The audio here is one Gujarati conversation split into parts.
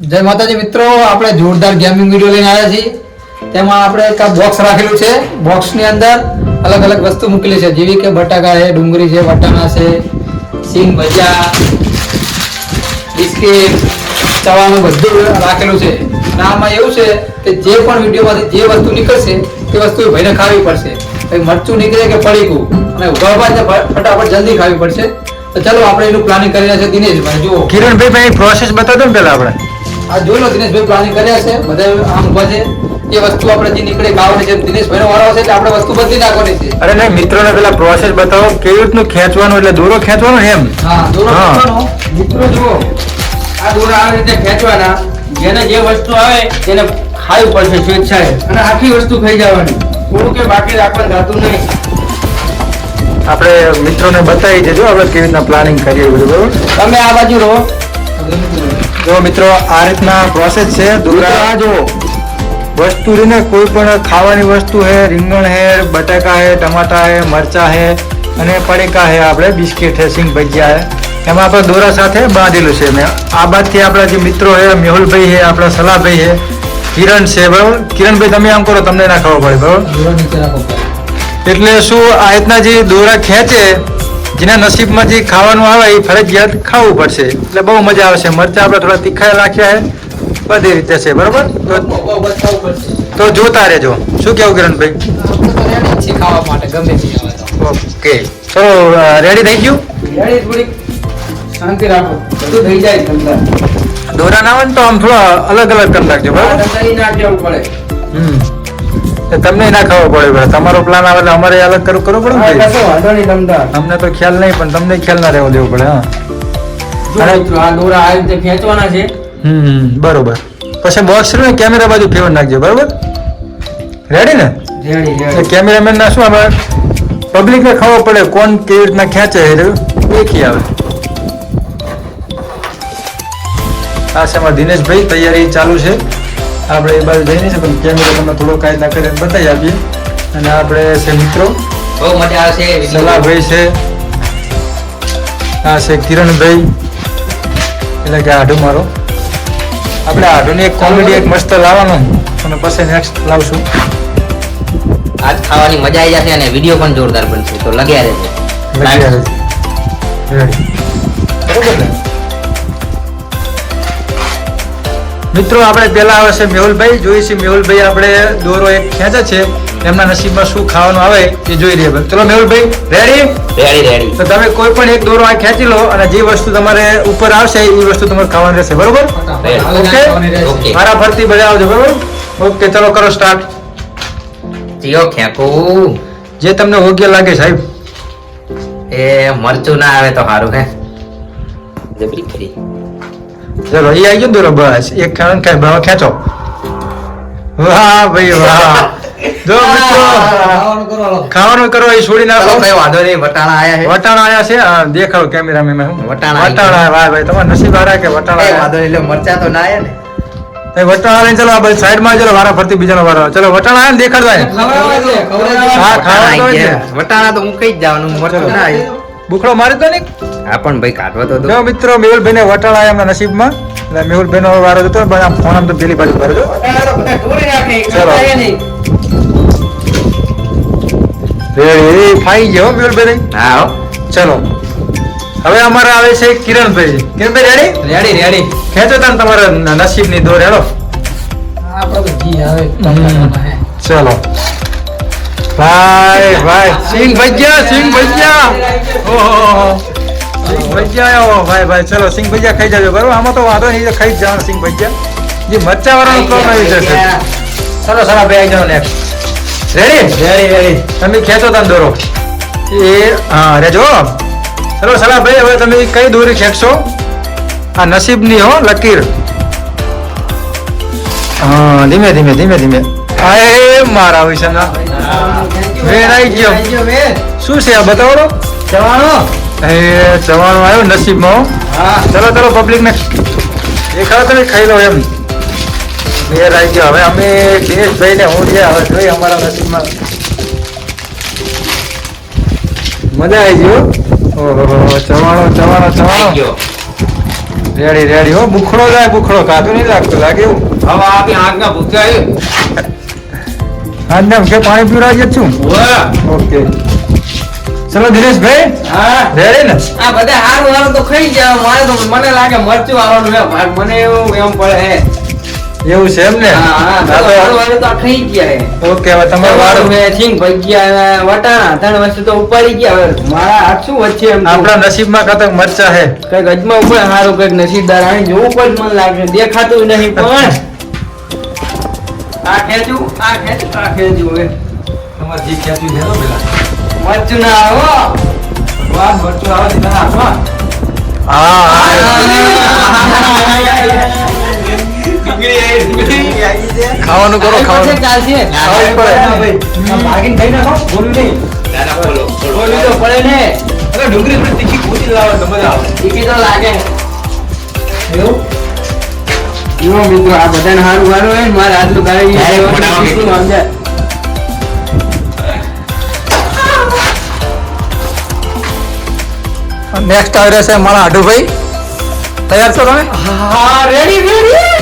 જય માતાજી મિત્રો, આપણે જોરદાર ગેમિંગ વીડિયો લઈને આવ્યા છીએ. તેમાં આપણે એક બોક્સ રાખેલું છે. બોક્સની અંદર અલગ અલગ વસ્તુ મૂકેલી છે. જેવી કે બટાકા છે, ડુંગળી છે, વટાણા છે, સિંગ ભજીયા, બિસ્કિટ ચવાનું બધું રાખેલું છે. અને આમાં એવું છે કે જે પણ વિડીયોમાંથી જે વસ્તુ નીકળશે, તે વસ્તુ ભાઈને ખાવી પડશે. મરચું નીકળે કે પડીકું અને ઉગાડવા ફટાફટ જલ્દી ખાવી પડશે. તો ચલો, આપણે એનું પ્લાનિંગ કરી રહ્યા છે દિનેશભાઈ. જુઓ. કિરણભાઈ ભાઈ પ્રોસેસ બતાવો ને પેલા આપણે. આ જોઈ લો દિનેશભાઈ પ્લાનિંગ કર્યા છે. બધા આમ ઊભા છે. એ વસ્તુ આપણે જે નીકળે ખાવાની છે દિનેશભાઈનો વારો છે એટલે આપણે વસ્તુ બદલી નાખવાની છે. અરે નહીં મિત્રોને પેલા પ્રોસેસ બતાવો. કેવી રીતનું ખેંચવાનું એટલે દોરો ખેંચવાનો એમ? હા દોરો ખેંચવાનો. મિત્રો જુઓ આ દોરા આ રીતે ખેંચવાના. જેને જે વસ્તુ આવે તેને ખાવી પડશે સ્વેચ્છાએ. અને આખી વસ્તુ ખાઈ જવાની. થોડું કે બાકી રાખવાનું થતું નહીં. આપણે મિત્રોને બતાવી દેજો આપણે કેવી રીતના પ્લાનિંગ કરીએ બધું બરોબર? તમે આ બાજુ રહો. જો મિત્રો આ રીતના પ્રોસેસ છે. દોરા જુઓ વસ્તુ છે ને કોઈ પણ ખાવાની વસ્તુ હે રીંગણ હે બટાકા હે ટમાટા હે મરચા હે અને પડીકા હે આપણે બિસ્કિટ હે સિંગ ભજીયા હે. એમાં આપણે દોરા સાથે બાંધેલું છે. મેં આ બાદથી આપણા જે મિત્રો છે મેહુલભાઈ છે આપણા સલાહભાઈ છે કિરણ છે બરાબર? કિરણભાઈ તમે આમ કરો તમને ના ખબર પડે બરાબર? એટલે શું આ રીતના જે દોરા ખેંચે જેના નસીબમાં જે ખાવાનું આવે એ ફરજિયાત ખાવું પડશે. એટલે બહુ મજા આવશે મરચા આપણે થોડા તીખા રાખ્યા છે. બધી રીતે છે બરાબર? તો તો જોતા રહેજો. શું કેવું કિરણભાઈ? તો ખાવા માટે ગમે તે તો. ઓકે. ચલો રેડી થઈ ગયું? રેડી થોડીક. શાંતિ રાખો. બધું થઈ જાય દોરા ના આવે ને તો આમ થોડા અલગ અલગ કરી નાખજો બરાબર? ના પડે. હમ. તો તમને ના ખબર પડે તમારો પ્લાન આવે એટલે અમારે અલગ કરવું કરવું પડે ને અમને તો ખ્યાલ નહીં પણ તમને ખ્યાલ ના રહેવો દેવો પડે હા. જો અને- મિત્રો આ દોરા આ રીતે ખેંચવાના છે. હમ હમ, બરોબર. પછી બોક્સ ને કેમેરા બાજુ ફેવર નાખજો બરોબર? રેડી ને? રેડી કેમેરામેન ના શું આવે? પબ્લિક ને ખબર પડે કોણ કેવી રીતના ખેંચે એ દેખી આવે. આ સમય દિનેશભાઈ તૈયારી ચાલુ છે. આપણે એ બાજુ જઈને છે પણ કેમેરો તમને થોડો કાયદા કરીને બતાવી આપીએ. અને આપણે છે મિત્રો બહુ મજા આવશે સલાહભાઈ છે. આ છે કિરણભાઈ. એટલે કે આઢું મારો. આપણે આઢુની એક કોમેડી એક મસ્ત લાવવાનો. અને પછી નેક્સ્ટ લાવશું. આજ ખાવાની મજા આવી જશે અને વીડિયો પણ જોરદાર બનશે તો લગ્યા રહેજો. લગ્યા રહેજો. બરોબર ને? મિત્રો આપણે પહેલા આવે છે મેહુલભાઈ જોઈએ છે મેહુલભાઈ આપણે દોરો એક ખેંચે છે. એમના નસીબમાં શું ખાવાનું આવે એ જોઈ રહ્યા ચલો મેહુલભાઈ રેડી રેડી રેડી તો તમે કોઈ પણ એક દોરો આ ખેંચી લો અને જે વસ્તુ તમારે ઉપર આવશે એ વસ્તુ તમારે ખાવાની રહેશે. બરોબર? Okay okay. મારા ફરતી બધા આવજો બરોબર? ઓકે ચલો કરો સ્ટાર્ટ જીઓ ખેંકું. જે તમને યોગ્ય લાગે સાહેબ. એ મરચું ના આવે તો સારું હે? જબરી કરી. ચલો એ આવી ગયો દોરો બસ એક ખાણ ખાય ભાવ ખેંચો વાહ ભાઈ વાહ જો મિત્રો ખાવાનું કરો એ છોડી નાખો કઈ વાંધો નહીં વટાણા આયા હે વટાણા આયા છે દેખાડો કેમેરામેન હું વટાણા વટાણા વાહ ભાઈ તમારા નસીબ હારા કે વટાણા કઈ. વાંધો એટલે મરચા તો ના આયા ને વટાણા લઈને ચલો આ સાઈડમાં ચલો વારા ફરતી બીજાનો વારો ચલો વટાણા આયા ને દેખાડો આયા. ખવડાવવા છે, ખવડાવવા છે. હા, ગયા. વટાણા તો હું કઈ જ જવાનું મરચું ના આવ્યું બુખડો મારી તો નહીં? હા પણ ભાઈ કાઢવા તો દો. જો મિત્રો મેહુલભાઈ ને વટાણા આયા એમના નસીબમાં. એટલે મેહુલભાઈ નો વારો જતો પણ આમ ફોન આમ તો પેલી બાજુ ભરજો. ચલો. ફાઈ ગયો હો મેહુલભાઈ હા. ચલો. હવે અમારે આવે છે Kiranbhai. Kiranbhai ready ready ready ખેંચો તને તમારા ન- નસીબની દોર હેલો. આપણે તો ઘી આવે. ચલો. ભાઈ ભાઈ. સિંગ ભજીયા સિંગ ભજીયા. ઓહો સિંગ ભજીયા ભાઈ ભાઈ. ચલો સિંગ ભજીયા ખાઈ જાજો. બરોબર? આમાં તો વાંધો નહીં ખાઈ જ જવાનું સિંહ ભજીયા. જે મરચા વાળાનો કોણ આવી જશે. ચલો ચલો બે જાઓ નેક્સ્ટ રેડી રેડી રેડી તમે ખેંચો તાન દોરો. એ હા રેજો. ચલો સલા ભાઈ હવે તમે કઈ દોરી ખેંચશો? આ નસીબની હો લકીર. હા ધીમે ધીમે ધીમે ધીમે. આય મારા વિશેના. વેણ આવી ગયો. શું છે આ બતાવો ચવાણો. એ ચવાણો આવ્યો નસીબમાં હો. હા. ચલો ચલો પબ્લિકને દેખાડો તમે ખાઈ લો એમ. વેર આવી ગયો. હવે અમે દિનેશભાઈ ને હું છે હવે જોઈ અમારા નસીબમાં. મજા આવી ગયો ઓહો ચવાણો ચવાણો ચવાણો. રેડી રેડી હો. બુખડો જાય બુખડો કાતું નહીં લાગતું લાગે એવું. હવે આપી આગના ભૂખ્યા આજ કે પાણી પીવડાવી જ છું. ઓકે ચલો દિનેશભાઈ હા. રેડી ને? આ બધા હારું હારું તો ખાઈ જાય મારે તો મને લાગે મરચું આવવાનું હે ભાગ મને એવું એમ પડે હે. એવું છે એમ ને? હા હા. હા હારું તો- તો ખાઈ ગયા હે. ઓકે હવે તમારું તમારું મે સિંગ ગયા વટાણા ત્રણ વસ્તુ તો ઉપાડી ગયા. હવે મારા હાથ શું વચ્ચે એમ આપણા નસીબમાં કતક મરચા હે. કંઈક અજમા ઉપર હારું કંઈક નસીબદાર આણી જોવું પણ મને લાગે. દેખાતું નહીં પણ. આ ખેંચું આ ખેંચું આ ખેંચું. હવે તમારે જી ખેંચી દેલો પેલા. મરચું ના આવો. વાહ મરચું આવે છે તને હાથમાં. ખાવાનું કરો ખાવાનું. ચાલશે. પડે. ભાગીને ખાઈ નાખો. બોલું નહીં. બોલું તો પડે ને. અરે ડુંગળી થોડી તીખી કૂટી લાવો તો મજા આવે. ટીકી તો લાગે. એવું? જો મિત્રો આ બધાને હારું હારું હોય મારે આટલું સમજાય? નેક્સ્ટ આવી રહેશે મારા આઢુભાઈ તૈયાર છો તમે હા રેડી રેડી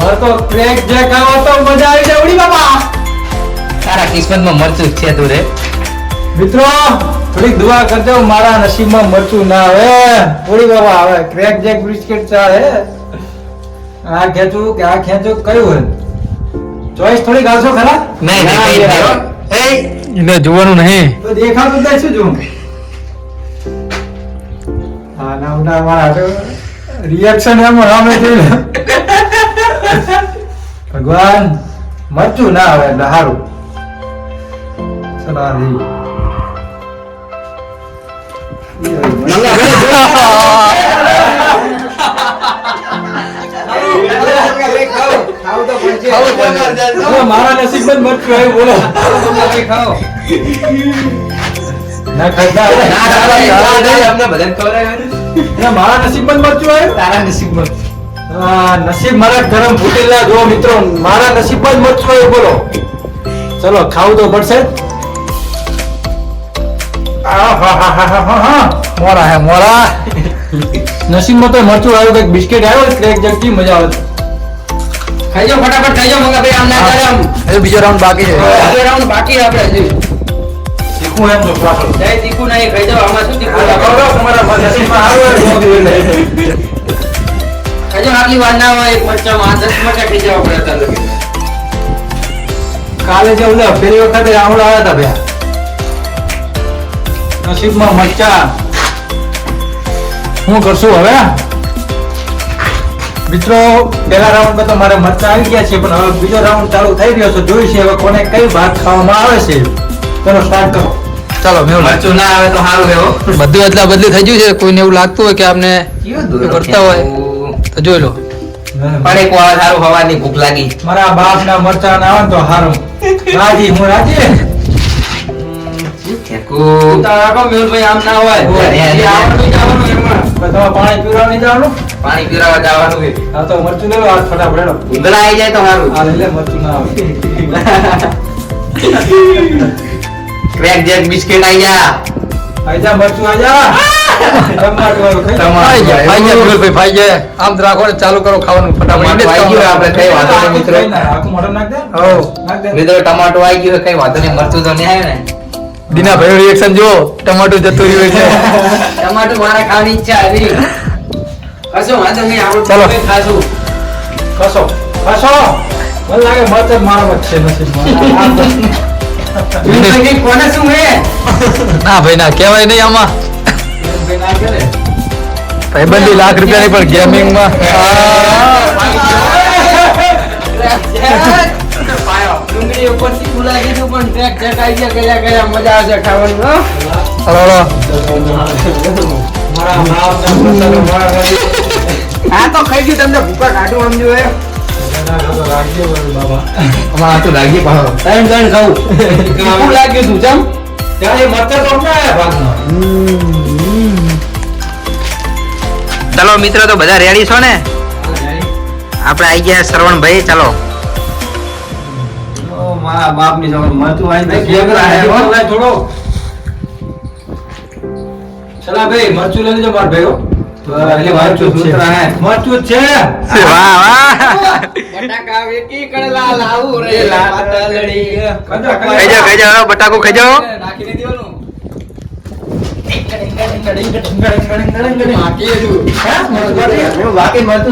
મારે તો ક્રેક જે ખાવો તો મજા આવી જાય ઉડી બાપા. તારા કિસ્મતમાં મરચું છે તું રે. મિત્રો થોડીક દુઆ કરજો મારા નસીબમાં મરચું ના આવે. ઉડી બાબા આવે ક્રેક જેક બિસ્કિટ ચાલે. આ ખેંચું કે આ ખેંચું કયું હોય? ચોઈસ થોડી આવશો ખરા? નહીં નહીં હો. જોવાનું નહીં. તો દેખાતું તો શું જોવું હા ના ઉડા મારા રિએક્શન એમ રામે થઈ ભગવાન મચ્છું ના આવે એટલે સારું ચલો મારા નસીબમાં જ મરચું આવ્યું બોલો. ખાઓ ના ખાતા અમને બધાને. મારા જ મરચું આવ્યું તારા નસીબમાં આ નસીબ મારા ગરમ ફૂટેલા જો મિત્રો મારા નસીબમાં જ મરચું આવ્યું બોલો. ચલો ખાવું તો પડશે. મોરા હે મોરા. નસીબમાં તો મરચું આવ્યું કંઈક બિસ્કિટ આવ્યો એક જગતી મજા આવે. ખાઈ જાઓ ફટાફટ થઈ જાઓ મંગા ભાઈ આમ ના કરે આમ એ બીજો રાઉન્ડ બાકી છે બીજો રાઉન્ડ બાકી આપણે હજી. શીખવું એમ તો જય તીખું નહીં ખાઈ જાઓ આમાં શું તીખું આ લાગે? લગાવો, તમારા નસીબમાં આવ્યો હોય તો જોઈ લે. ખાઈ જાઓ, આટલી વાર ના હોય એક મરચામાં આ દસ મરચાં ખાઈ અત્યારે લગી. કાલે જે ઓલા પેલી વખતે આવડા આવ્યા હતા ભયા નસીબમાં મરચા શું કરશું હવે મિત્રો પહેલા રાઉન્ડ તો મારે મરચા આવી ગયા છે પણ હવે બીજો રાઉન્ડ ચાલુ થઈ રહ્યો છે. જોઈ છે હવે કોને કઈ ભાત ખાવામાં આવે છે. ચલો સ્ટાર્ટ કરો. ચાલો મેં મરચું ના આવે તો સારું હો. બધું અદલા બદલી થઈ ગયું છે કોઈને એવું લાગતું હોય કે આપને કરતા હોય. તો જોઈ લો. પણ એક વાર સારું હવાની ભૂખ લાગી. મારા બાપ ના મરચા ના આવે તો સારું રાજી હું રાજી? ખેંચવું. ઉતાર રાખો ભાઈ આમ ના હોય. જવાનું એમાં. પાણી પીવા જવાનું પાણી પીવડાવવા જવાનું છે. હા તો મરચું લેવો આ ફટાફટ એનો ઉંદરા આવી જાય તમારું હા લઈ લે મરચું ના આવે ક્રેક જેક બિસ્કિટ આઈ જા આજા મરચું આઈ ટમાટું વાળું ખાઈ. ટમાટું. આમ રાખો ચાલુ કરો ખાવાનું ફટાફટ આવી ગયું આપણે કઈ વાંધો નહીં મિત્રો. ટમાટો આવી ગયું કઈ વાંધો મરચું તો નહીં આવે ને દીના ભાઈ રિએક્શન જો ટમાટું જતું રહ્યું છે. ટમાટર મારા ખાવાની ઈચ્છા આવી. કશો વાંધો નહીં આવું ચાલો. ખાશું. કશો કશો. મને લાગે મત મારો મત છે. મેહુલભાઈ, કોને શું હે? ના ભાઈ ના કહેવાય નહીં આમાં. ભાઈ ના કરે. ભાઈબંધી લાખ રૂપિયાની પણ ગેમિંગમાં ડુંગળી ઉપરથી પણ ગયા ગયા ગયા મજા આવશે ખાવાની હો? તો ખાઈ ગયું તમને ભૂકા કાઢું સમજો હે અમારા તો લાગી પાડો. ત્રણ ત્રણ ખાવું લાગ્યું તું ચમ. ચલો મિત્રો તો બધા રેડી છો ને? આપણે આવી ગયા શ્રવણભાઈ ચાલો. મારા બાપની જવાનું મરતું આવી ભાઈ, થોડો. ચલા ભાઈ મરચું લઈ લેજો માર ભાઈઓ. એટલે મરચું સૂત્ર હે. મરચું જ છે. વાહ વાહ. બટાકા વેકી કડલા લાવું રે. એ લાલ. પાતળડી. ખાઈ જાઓ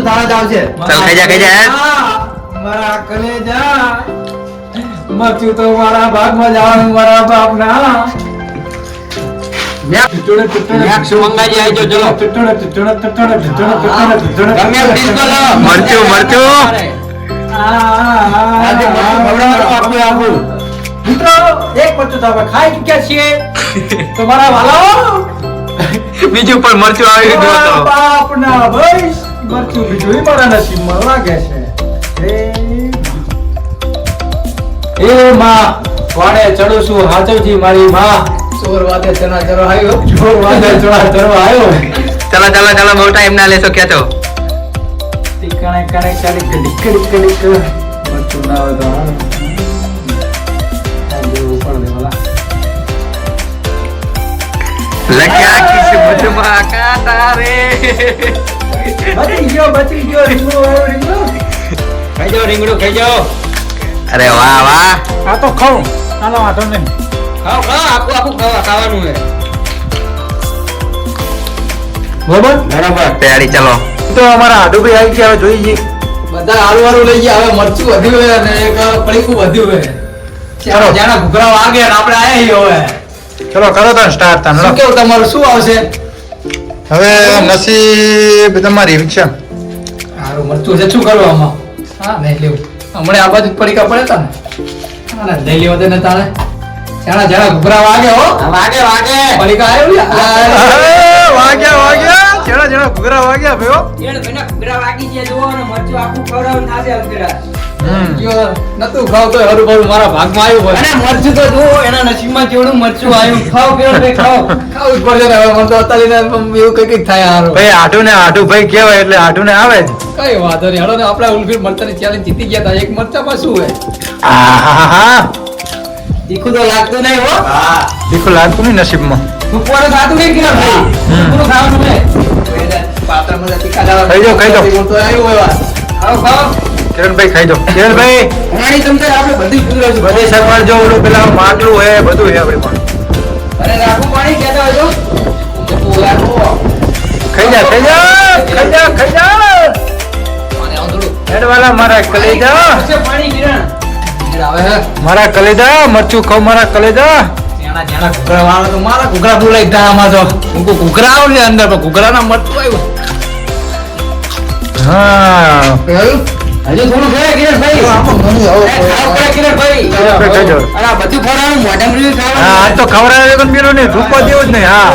તારા જ આવશે. ચાલ ખાઈ જા ખાઈ જા મારા કલેજા. મરચું તો મારા ભાગમાં જવાનું મારા બાપના. બીજું પણ મરચું આવી ગયું મારા તો બાપના ભાઈ મરચું બીજું મારા નસીબમાં લાગે છે. એ માં વાણે ચડું છું હાચવજી મારી માં. ચોર વાતે ચના ચરો આવ્યો. ચોર વાતે ચણા ચરો આવ્યો. ચલો ચલો ચલો મોટા એમ ના લેશો કે તો ટીકણે કણે ચાલી કડી કડી કડી કડી મચું ના હોય તો હાલો. આ જેવું પડે વાલા. લખ્યા કિસ્મતમાં કાંટા રે બચી ગયો બચી ગયો રીંગણું આવ્યો, ખાઈ જાઓ રીંગણું ખાઈ જાઓ અરે વાહ વાહ. આ તો ખાઉં. આનો વાંધો નહીં. ખાઓ ખાઓ આખું આખું ખાવા ખાવાનું હે બરોબર? બરાબર તૈયારી ચાલો. તો અમારા આડુભાઈ આવી ગયા હવે જોઈ જઈએ. બધા આલુ વાળું લઈ ગયા હવે મરચું વધ્યું હે અને એક પડીકું વધ્યું હે ચાલો. જાણા ઘૂઘરા વાગે આપણે આયા હવે. ચલો કરો તો સ્ટાર્ટ શું કેવું તમારું શું આવશે? હવે નસીબ તમારી રિક્ષા સારું મરચું છે શું કરવું આમાં? હા નહીં લેવું. હમણાં આ બાજુ પડીકા પડે તા ને લઈ લેવા દે ને તાણે. જાણા જાણા ઘૂઘરા વાગે હો. આ વાગે વાગે. પડીકા આવ્યો વાગ્યા વાગ્યા. ચેડા ચેડા ઘુઘરા વાગ્યા ભયો ભાઈના ઘૂઘરા વાગી ગયા જોવો ને મરચું આખું ખવડાવવાનું થાશે અવતરા. નતું ખાવ તો હરું ભરું મારા ભાગમાં આવ્યું હોય. અને મરચું તો જુઓ એના નસીબમાં કેવડું મરચું આવ્યું. ખાઓ કેવડું ભાઈ ખાઓ. ખાવું પડશે હવે મને તો અત્યારે એવું કઈ કઈ થાય હારું. ભાઈ આઠું ને આઠું ભાઈ કહેવાય એટલે આઠું ને આવે જ. કઈ વાંધો નહીં. હળો ને આપણે ઉલફીર મરચાની ચેલેન્જ જીતી ગયા હતા એક મરચામાં શું હોય? આહાહા. તીખું તો લાગતું નહીં હો. લાગતું નસીબમાં. ઉપવાસ નહીં. કિરણ ભાઈ તીખું ખાવાનું નહીં. પાત્રમાં તીખા ખાવ ખાઈ કિરણભાઈ ખાઈ દો કિરણભાઈ. પાણી તમને આપણે બધી પીવડાવશું. બધી સગવડ જો ઓલું પેલા માટલું હે બધું હે આપણે પણ અરે રાખું પાણી કહેતા હોય ખાઈ જા ખાઈ જા ખાઈ જા ખાઈ જા. હેડવાલા મારા કલેજા. છે પાણી કિરણ. નીકળ આવે હે. મારા કલેજા મરચું ખાવ મારા કલેજા. ઘૂઘરા મારા ઘૂઘરા બોલાઈ ગામાં તો. હું ઘૂઘરા અંદર પણ ઘૂઘરાના મરચું આવ્યું હા? હજુ થોડું છે કિરણભાઈ? આ. હા તો ખવડાવે તો મેલું નહીં રૂપો દેવું જ નહીં હા.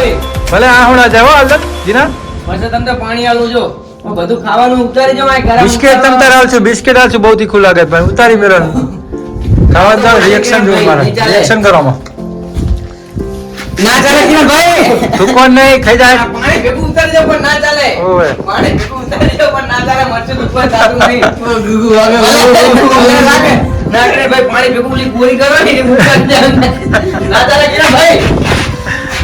ભલે જાવ હાલ જીના? પછી તમને પાણી આલું જો બધું ખાવાનું ઉતારી જવાય ગરમ બિસ્કેટ તમ તાર હાલશું બિસ્કેટ હાલશું બહુ તીખું લાગે ઉતારી મેલો ખાવા રિએક્શન જોવું મારે. રિએક્શન કરવામાં ના ચાલે કિરણભાઈ થૂકો નહીં? ખાઈ જાય પાણી ભેગું ઉતારી જાવ પણ ના ચાલે. ઓય પાણી ભેગું ઉતારી જાવ પણ ના ચાલે. મરચું ઉપર સારું નહીં. ગુગુ વાગે, ના કરે ભાઈ પાણી ભેગું ઓલી પૂરી કરો ને. ના ચાલે કિરણભાઈ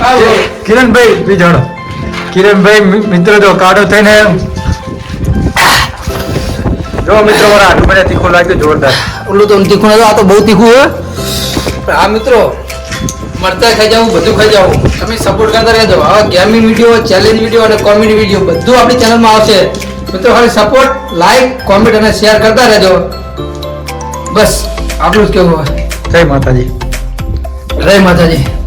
આવો. કિરણભાઈ બીજાણો કિરણભાઈ મિત્ર મિત્રો જો કાઢો થઈને જો મિત્રો મારા હાથ મને તીખું લાગ્યું જોરદાર. ઓલું તો તીખું નતું આ તો બહુ તીખું હે આ મિત્રો મરચાં ખાઈ જાવ બધું ખાઈ જાવ તમે સપોર્ટ કરતા રહેજો. આવા ગેમિંગ વીડિયો ચેલેન્જ વીડિયો અને કોમેડી વીડિયો બધું આપણી ચેનલમાં આવશે. મિત્રો ખાલી સપોર્ટ લાઈક કોમેન્ટ અને શેર કરતા રહેજો. બસ આપણું જ કેવું હોય. જય માતાજી. જય માતાજી.